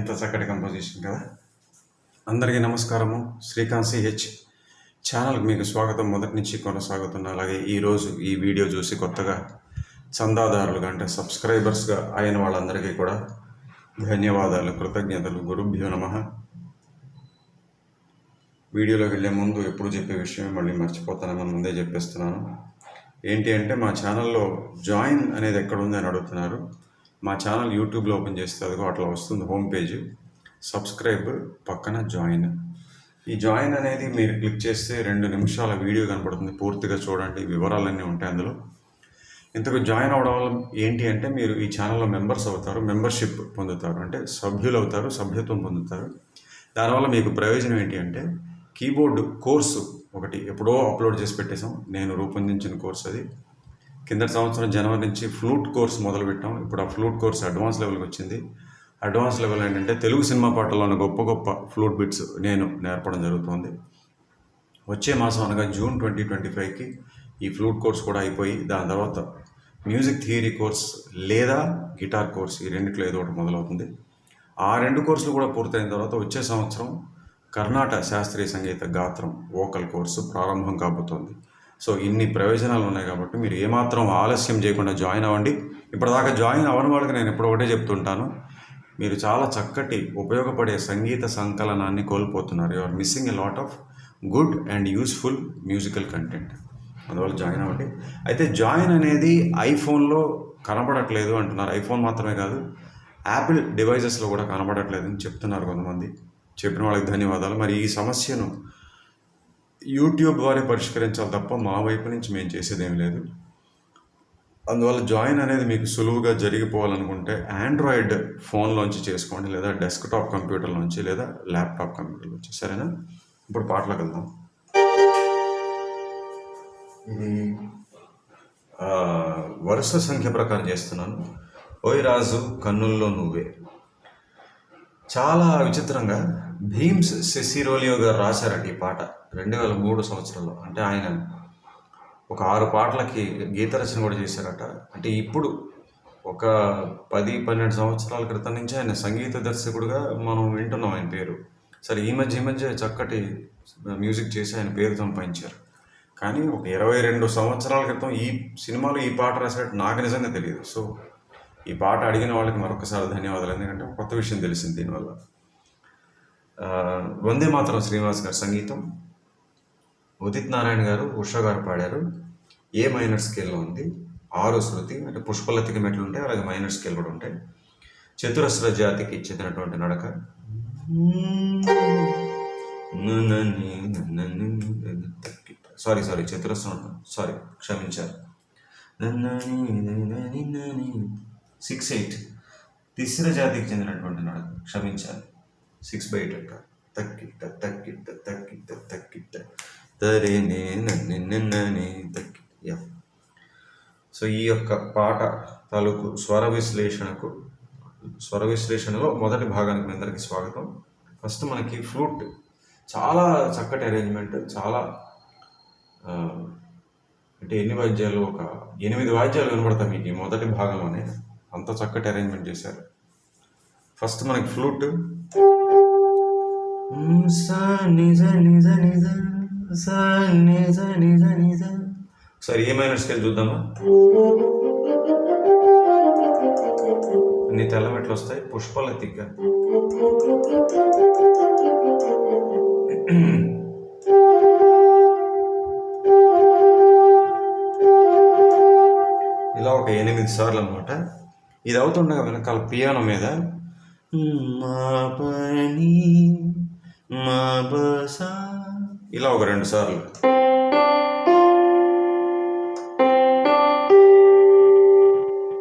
ఎంత చక్కటి కంపోజిషన్ కదా? అందరికీ నమస్కారము. శ్రీకాంత్ సిహెచ్ ఛానల్కి మీకు స్వాగతం. మొదటి నుంచి కొనసాగుతున్న అలాగే ఈరోజు ఈ వీడియో చూసి కొత్తగా చందాదారులుగా అంటే సబ్స్క్రైబర్స్గా అయిన వాళ్ళందరికీ కూడా ధన్యవాదాలు కృతజ్ఞతలు. గురుభ్యో నమ. వీడియోలోకి వెళ్ళే ముందు ఎప్పుడు చెప్పే విషయం మళ్ళీ మర్చిపోతానని ముందే చెప్పేస్తున్నాను. ఏంటి అంటే మా ఛానల్లో జాయిన్ అనేది ఎక్కడ ఉంది అని అడుగుతున్నారు. మా ఛానల్ యూట్యూబ్లో ఓపెన్ చేస్తే అదిగో అట్లా వస్తుంది హోమ్ పేజ్. సబ్స్క్రైబ్ పక్కన జాయిన్. ఈ జాయిన్ అనేది మీరు క్లిక్ చేస్తే రెండు నిమిషాల వీడియో కనపడుతుంది. పూర్తిగా చూడండి వివరాలన్నీ ఉంటాయి అందులో. ఇంతకు జాయిన్ అవడం వల్ల ఏంటి అంటే మీరు ఈ ఛానల్లో మెంబర్స్ అవుతారు మెంబర్షిప్ పొందుతారు అంటే సభ్యులు అవుతారు సభ్యత్వం పొందుతారు. దానివల్ల మీకు ప్రయోజనం ఏంటి అంటే కీబోర్డు కోర్సు ఒకటి ఎప్పుడో అప్లోడ్ చేసి పెట్టేశాం. నేను రూపొందించిన కోర్స్ అది. కిందటి సంవత్సరం జనవరి నుంచి ఫ్లూట్ కోర్స్ మొదలుపెట్టాం. ఇప్పుడు ఆ ఫ్లూట్ కోర్స్ అడ్వాన్స్ లెవెల్కి వచ్చింది. అడ్వాన్స్ లెవెల్ ఏంటంటే తెలుగు సినిమా పాటల్లోని గొప్ప గొప్ప ఫ్లూట్ బిట్స్ నేను నేర్పడం జరుగుతుంది. వచ్చే మాసం అనగా జూన్ ట్వంటీ ట్వంటీ ఫైవ్కి ఈ ఫ్లూట్ కోర్స్ కూడా అయిపోయి దాని తర్వాత మ్యూజిక్ థియరీ కోర్స్ లేదా గిటార్ కోర్స్ ఈ రెండిట్లో ఏదో ఒకటి మొదలవుతుంది. ఆ రెండు కోర్సులు కూడా పూర్తయిన తర్వాత వచ్చే సంవత్సరం కర్ణాటక శాస్త్రీయ సంగీత గాత్రం వోకల్ కోర్సు ప్రారంభం కాబోతోంది. సో ఇన్ని ప్రయోజనాలు ఉన్నాయి కాబట్టి మీరు ఏమాత్రం ఆలస్యం చేయకుండా జాయిన్ అవ్వండి. ఇప్పటిదాకా జాయిన్ అవ్వని వాళ్ళకి నేను ఎప్పుడు ఒకటే చెప్తుంటాను. మీరు చాలా చక్కటి ఉపయోగపడే సంగీత సంకలనాన్ని కోల్పోతున్నారు. You are missing a lot of good and useful musical content అందువల్ల జాయిన్ అవ్వండి. అయితే జాయిన్ అనేది ఐఫోన్లో కనబడట్లేదు అంటున్నారు. ఐఫోన్ మాత్రమే కాదు యాపిల్ డివైజెస్లో కూడా కనబడట్లేదు అని చెప్తున్నారు కొంతమంది. చెప్పిన వాళ్ళకి ధన్యవాదాలు. మరి ఈ సమస్యను యూట్యూబ్ ద్వారా పరిష్కరించాలి తప్ప మా వైపు నుంచి మేము చేసేదేం లేదు. అందువల్ల జాయిన్ అనేది మీకు సులువుగా జరిగిపోవాలనుకుంటే ఆండ్రాయిడ్ ఫోన్లోంచి చేసుకోండి లేదా డెస్క్టాప్ కంప్యూటర్లోంచి లేదా ల్యాప్టాప్ కంప్యూటర్లోంచి. సరేనా? ఇప్పుడు పాటలకు వెళ్దాం. వరుస సంఖ్య ప్రకారం చేస్తున్నాను. ఓయ్ రాజు కన్నుల్లో నువ్వే. చాలా విచిత్రంగా భీమ్స్ సెసిరోలియో గారు రాశారట ఈ పాట. రెండు వేల మూడు సంవత్సరంలో. అంటే ఆయన ఒక ఆరు పాటలకి గీత రచన కూడా చేశారట. అంటే ఇప్పుడు ఒక పది పన్నెండు సంవత్సరాల క్రితం నుంచి ఆయన సంగీత దర్శకుడుగా మనం వింటున్నాం ఆయన పేరు. సరే ఈ మధ్య ఈ మధ్య చక్కటి మ్యూజిక్ చేసి ఆయన పేరు సంపాదించారు. కానీ ఒక ఇరవై రెండు సంవత్సరాల క్రితం ఈ సినిమాలో ఈ పాట రాసినట్టు నాకు నిజంగా తెలియదు. సో ఈ పాట అడిగిన వాళ్ళకి మరొకసారి ధన్యవాదాలు. ఎందుకంటే కొత్త విషయం తెలిసింది దీనివల్ల. వందే మాతరం శ్రీనివాస్ గారి సంగీతం. ఉదిత్ నారాయణ గారు ఉషా గారు పాడారు. ఏ మైనర్ స్కేల్లో ఉంది? ఆరో శృతి అంటే పుష్పలతికి మెట్లు ఉంటాయి అలాగే మైనర్ స్కేల్ కూడా ఉంటాయి. చతురస్ర జాతికి చెందినటువంటి నడక. సారీ సారీ చతురస్రం సారీ క్షమించారు. Six eight. తిస్ర జాతికి చెందినటువంటి నడక. క్షమించాలి సిక్స్ బై ఎయిట్ అంట తక్కిట్ట తక్కిట్ట తక్కిట్ట తక్కిట్ట తరే నే నన్ను నన్నని తక్కి సో ఈ యొక్క పాట తాలూకు స్వర విశ్లేషణకు స్వర విశ్లేషణలో మొదటి భాగానికి మీ అందరికీ స్వాగతం. ఫస్ట్ మనకి ఫ్లూట్ చాలా చక్కటి అరేంజ్మెంట్ చాలా అంటే ఎన్ని వాద్యాలు ఒక ఎనిమిది వాద్యాలు వినపడతాయి మీకు మొదటి భాగంలోనే. అంత చక్కటి అరేంజ్మెంట్ చేశారు. ఫస్ట్ మనకి ఫ్లూట్. సా నిజ నిజ నిజ సా నిజ నిజ నిజ. ఒకసారి ఏమైనా స్కేల్ చూద్దామా? అన్ని తెల్ల మెట్లు వస్తాయి. పుష్పాల తిగ్గ ఇలా ఒక ఎనిమిది సార్లు అనమాట ఇది అవుతుండగా వెనకాల పియానో మీద మా పని ఇలా ఒక రెండు సార్లు.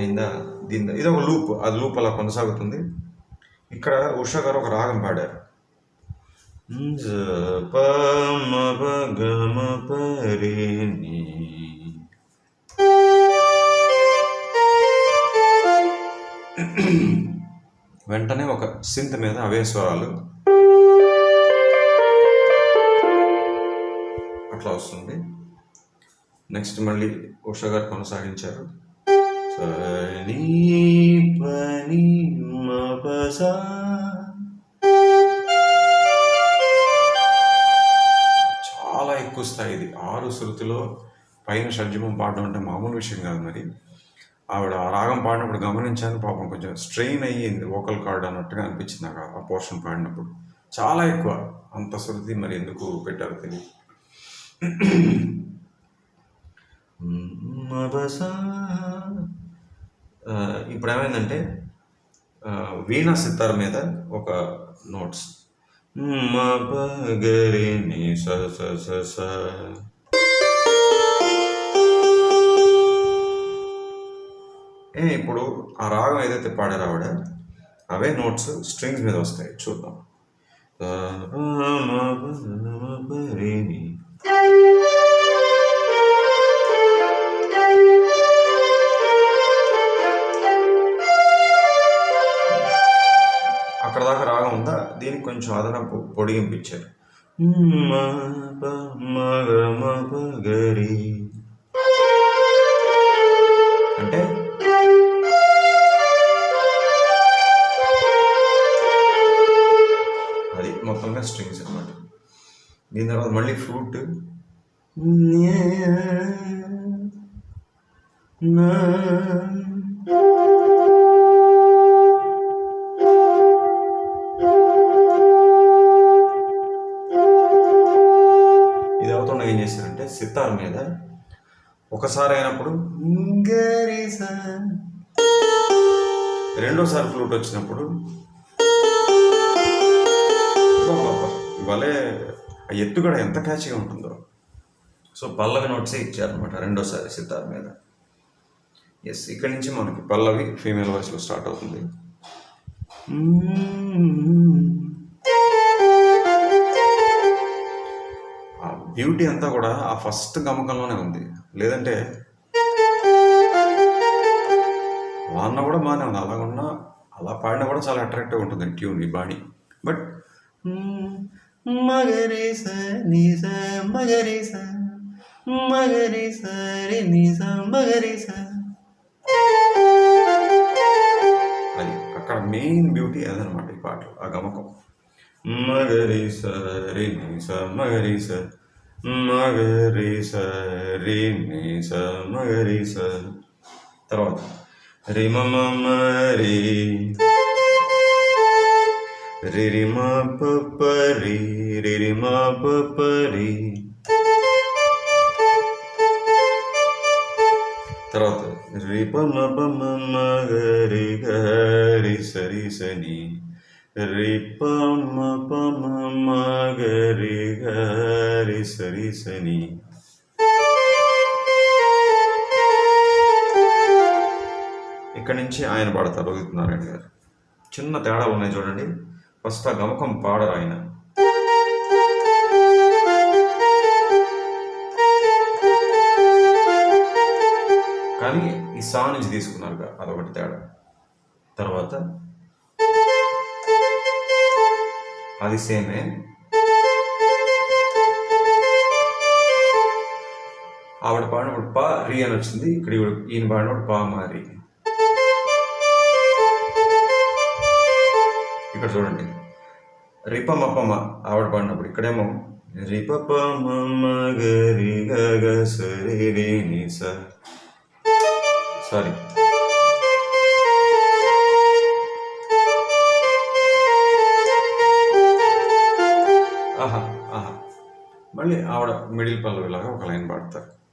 అయిందా? దీని ఇది ఒక లూప్. అది లూప్ అలా కొనసాగుతుంది. ఇక్కడ ఉషా గారు ఒక రాగం పాడారు. Mm-hmm. వెంటనే ఒక సింత్ మీద అవే స్వరాలు అట్లా వస్తుంది. నెక్స్ట్ మళ్ళీ ఉషా గారు కొనసాగించారు. చాలా ఎక్కువ స్థాయి ఇది. ఆరు శృతిలో పైన షడ్జమం పాడడం అంటే మామూలు విషయం కాదు మరి. ఆవిడ రాగం పాడినప్పుడు గమనించాను పాపం కొంచెం స్ట్రెయిన్ అయ్యింది వోకల్ కార్డ్ అన్నట్టుగా అనిపించింది నాకు ఆ పోర్షన్ పాడినప్పుడు. చాలా ఎక్కువ. అంత శృతి మరి ఎందుకు పెట్టారు తెలియదు. ఇప్పుడు ఏమైందంటే వీణా సిత్తార్ మీద ఒక నోట్స్. మగరి ని స స స ఇప్పుడు ఆ రాగం ఏదైతే పాడారో ఆవిడ అవే నోట్స్ స్ట్రింగ్స్ మీద వస్తాయి. చూద్దాం. అక్కడ దాకా రాగం ఉందా? దీనికి కొంచెం అదనపు పొడిగింపించారు మ, మొత్తంగా స్ట్రింగ్స్ అనమాట దీని తర్వాత మళ్ళీ ఫ్లూట్ ఇది అవుతుండగా ఏం చేశారంటే సితార్ మీద ఒకసారి అయినప్పుడు రెండోసారి ఫ్లూట్ వచ్చినప్పుడు భలే ఆ ఎత్తుగడ ఎంత క్యాచ్గా ఉంటుందో. సో పల్లవి నోట్సే ఇచ్చారనమాట రెండోసారి సితార్ మీద. ఎస్ ఇక్కడి నుంచి మనకి పల్లవి ఫీమేల్ వాయిస్లో స్టార్ట్ అవుతుంది. ఆ బ్యూటీ అంతా కూడా ఆ ఫస్ట్ గమకంలోనే ఉంది. లేదంటే వాన్న కూడా బాగానే ఉంది. అలాగున్నా అలా పాడినా కూడా చాలా అట్రాక్టివ్ ఉంటుంది ట్యూన్ ఈ బాణి. బట్ మగరేస నీస మగరేస మగరేస రే నీస మగరేస అది అక్కడ మెయిన్ బ్యూటీ అదనమాట ఈ పాటలో ఆ గమకం మగరీస రే నీస మగరీస మగరీస రే నీస మగరీస తర్వాత రి మమ రి రి రి మ ప తర్వాత రిపమ పమ మగరి గరి సరి సని గ రి గ రి సరి సని ఇక్కడి నుంచి ఆయన పాడతారు రోహిత్ నారాయణ గారు. చిన్న తేడాలు ఉన్నాయి చూడండి. ఫస్ట్ ఆ గమకం పాడరు ఆయన. కానీ ఈ సా నుంచి తీసుకున్నారు అదొకటి తేడా. తర్వాత అది సేమే. ఆవిడ పాడినప్పుడు పా రి అని వచ్చింది ఇక్కడ ఈయన పాడినప్పుడు పా మారి ఇక్కడ చూడండి. రిపమపమ ఆవిడ పాడినప్పుడు ఇక్కడేమో రిపపమ గరి గగ సరి ని సారీ. ఆహా ఆహా. మళ్ళీ ఆవిడ మిడిల్ పల్లవిలాగా ఒక లైన్ పాడతారు.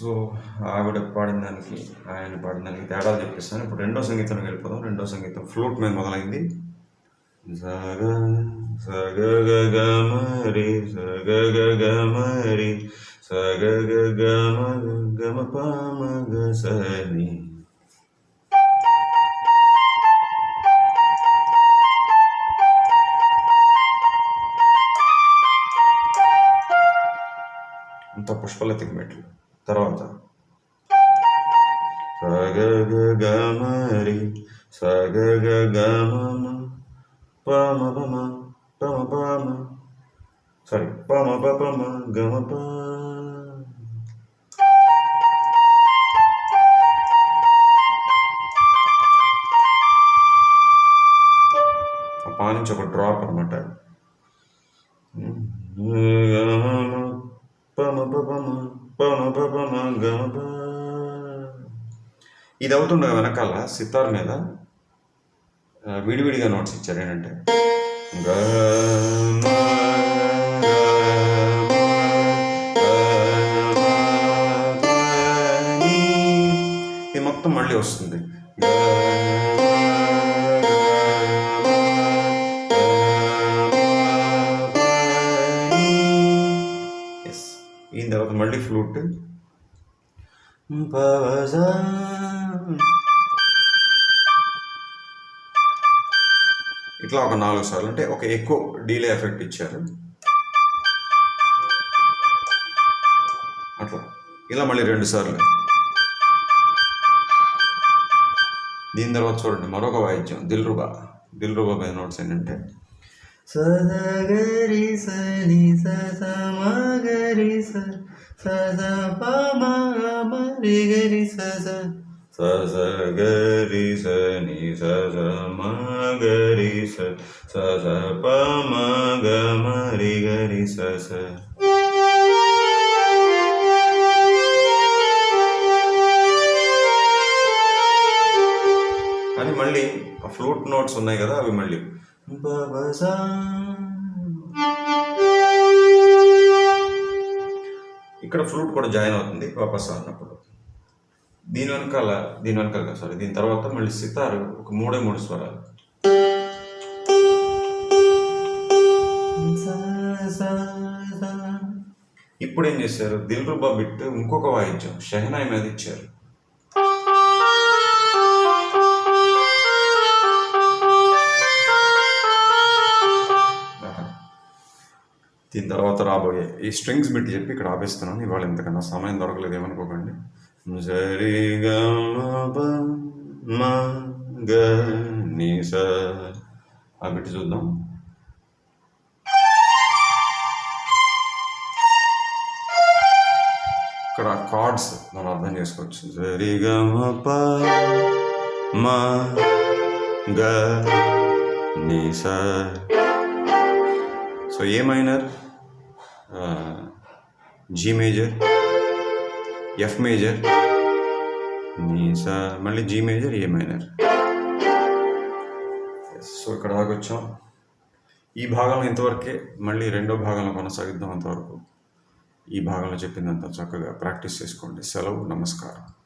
సో ఆవిడ పాడిన దానికి ఆయన పాడిన దానికి తేడాలు చెప్పిస్తాను. ఇప్పుడు రెండో సంగీతం వెళ్ళిపోదాం. రెండో సంగీతం ఫ్లూట్ మీద మొదలైంది. సగ సగ గ గ మరి సగ గ గ మరి సగ గ గ మ గ గ మ ప మ గ స ని. అంత పుష్పలతికి మెట్లు. తర్వాత సగ గ గమ సగగ గమరి గ గమ పమ పమ పమ పమ సారీ పమ పమ గమ ప పానుంచి ఒక డ్రాప్ అనమాట ఇది అవుతుండగా వెనకాల సితార్ మీద విడివిడిగా నోట్స్ ఇచ్చారు ఏంటంటే ఇది మొత్తం మళ్ళీ వస్తుంది ఇట్లా ఒక నాలుగు సార్లు అంటే ఒక ఎక్కువ డీలే ఎఫెక్ట్ ఇచ్చారు. అట్లా. ఇలా మళ్ళీ రెండు సార్లు. దీని తర్వాత చూడండి మరొక వాయిద్యం దిల్ రుబా దిల్ రుబా మీద నోట్స్ ఏంటంటే సదగరి సని సద మగరి స సద పమ గరి స స గరి స ని స స మ గరి స. స ప మ గ గరి స స అని మళ్ళీ ఆ ఫ్లూట్ నోట్స్ ఉన్నాయి కదా అవి మళ్ళీ. ఇక్కడ ఫ్లూట్ కూడా జాయిన్ అవుతుంది వాపస్ అన్నప్పుడు. దీని వెనకాల దీని వెనకాల సారీ దీని తర్వాత మళ్ళీ సితారు ఒక మూడే మూడు స్వరాలు. ఇప్పుడు ఏం చేశారు? దిల్ రుబా బిట్ ఇంకొక వాయిద్యం షెహనాయి మీద ఇచ్చారు. దీని తర్వాత రాబోయే ఈ స్ట్రింగ్స్ బిట్ చెప్పి ఇక్కడ ఆపేస్తున్నాను. ఇవాళ ఇంతకన్నా సమయం దొరకలేదు ఏమనుకోకండి. సరి గ గ స ఆ బిట్ చూద్దాం. ఇక్కడ కార్డ్స్ మనం అర్థం చేసుకోవచ్చు. సరి గ మ ప గ ని so A minor? G major. F major నీ మళ్ళీ G major A minor so ఇక్కడ దాకా వచ్చాం. ఈ భాగంలో ఇంతవరకే మళ్ళీ రెండో భాగంలో కొనసాగిద్దాం అంతవరకు. ఈ భాగంలో చెప్పిందంతా చక్కగా ప్రాక్టీస్ చేసుకోండి. సెలవు నమస్కారం.